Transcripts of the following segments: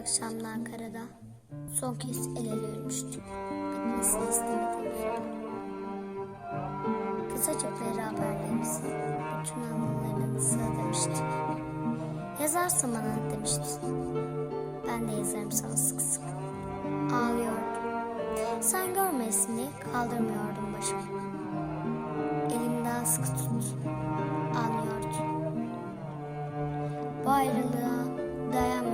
akşamlar karada son kez el ele yürümüştük. Bitmesini istemediğim. Kısaca beraberliğimizi bütün anılarını sığdırmıştık. Yazarsam bana demişti. Ben de yazarım sana sık sık. Ağlıyordum. Sen görmeyesin diye kaldırmıyordum başımı. Elimden sıkı tut. Anlıyordum. Bu ayrılığa dayanmıyordu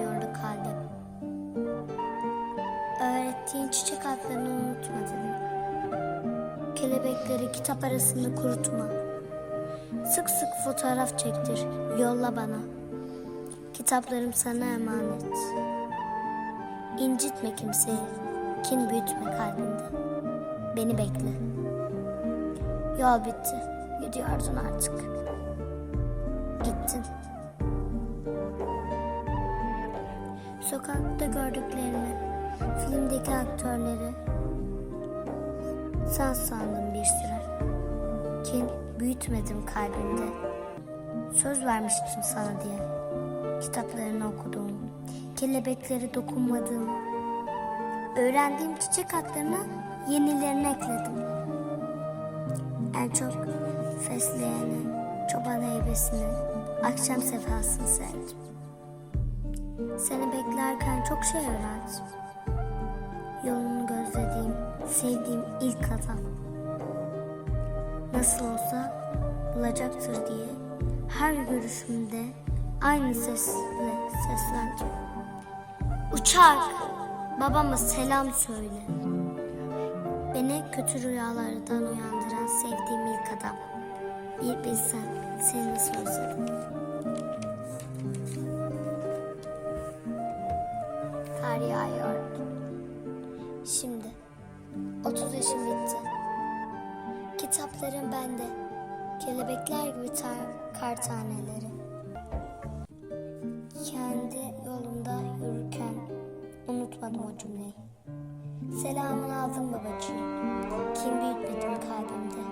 Öğrettiğin çiçek adlarını unutma dedim. Kelebekleri kitap arasında kurutma. Sık sık fotoğraf çektir, yolla bana. Kitaplarım sana emanet. İncitme kimseyi, kin büyütme kalbinde. Beni bekle. Yol bitti, gidiyordun artık. Gittin. Sokakta gördüklerimi, filmdeki aktörleri sen sandım bir süre. Kin büyütmedim kalbimde. Söz vermiştim sana diye. Kitaplarını okudum. Kelebekleri dokunmadım. Öğrendiğim çiçek adlarına yenilerini ekledim. En çok fesleyeni, çoban heybesini, akşam sefasını sevdim. Seni beklerken çok şey öğrendim. Yolunu gözlediğim, sevdiğim ilk adam. Nasıl olsa bulacaktır diye her görüşümde aynı sesle seslendim. Uçak, babama selam söyle. Beni kötü rüyalardan uyandıran sevdiğim ilk adam. Bir bilsen seni nasıl özledim. Kar. 30 yaşım bitti. Kitaplarım bende. Kelebekler gibi tar- kar taneleri. Kendi yolumda yürürken unutmadım o cümleyi. Selamını aldım babacığım. Kim büyütmedim kalbimde.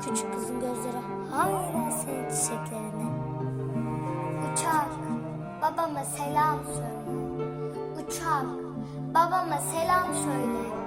Küçük kızın gözleri hala senin çiçeklerine. Uçak, babama selam söyle. Uçak, babama selam söyle.